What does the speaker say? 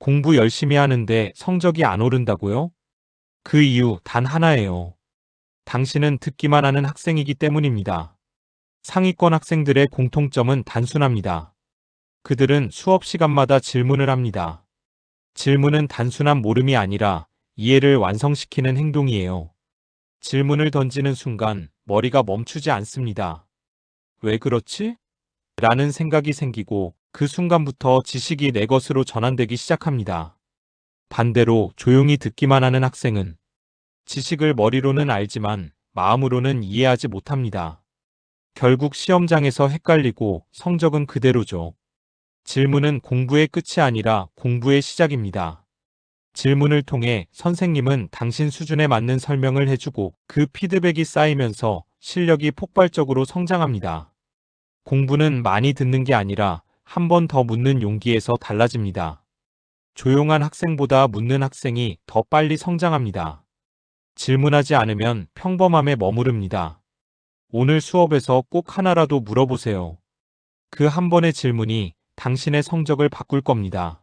공부 열심히 하는데 성적이 안 오른다고요? 그 이유 단 하나예요. 당신은 듣기만 하는 학생이기 때문입니다. 상위권 학생들의 공통점은 단순합니다. 그들은 수업 시간마다 질문을 합니다. 질문은 단순한 모름이 아니라 이해를 완성시키는 행동이에요. 질문을 던지는 순간 머리가 멈추지 않습니다. 왜 그렇지? 라는 생각이 생기고 그 순간부터 지식이 내 것으로 전환되기 시작합니다. 반대로 조용히 듣기만 하는 학생은 지식을 머리로는 알지만 마음으로는 이해하지 못합니다. 결국 시험장에서 헷갈리고 성적은 그대로죠. 질문은 공부의 끝이 아니라 공부의 시작입니다. 질문을 통해 선생님은 당신 수준에 맞는 설명을 해주고 그 피드백이 쌓이면서 실력이 폭발적으로 성장합니다. 공부는 많이 듣는 게 아니라 한 번 더 묻는 용기에서 달라집니다. 조용한 학생보다 묻는 학생이 더 빨리 성장합니다. 질문하지 않으면 평범함에 머무릅니다. 오늘 수업에서 꼭 하나라도 물어보세요. 그 한 번의 질문이 당신의 성적을 바꿀 겁니다.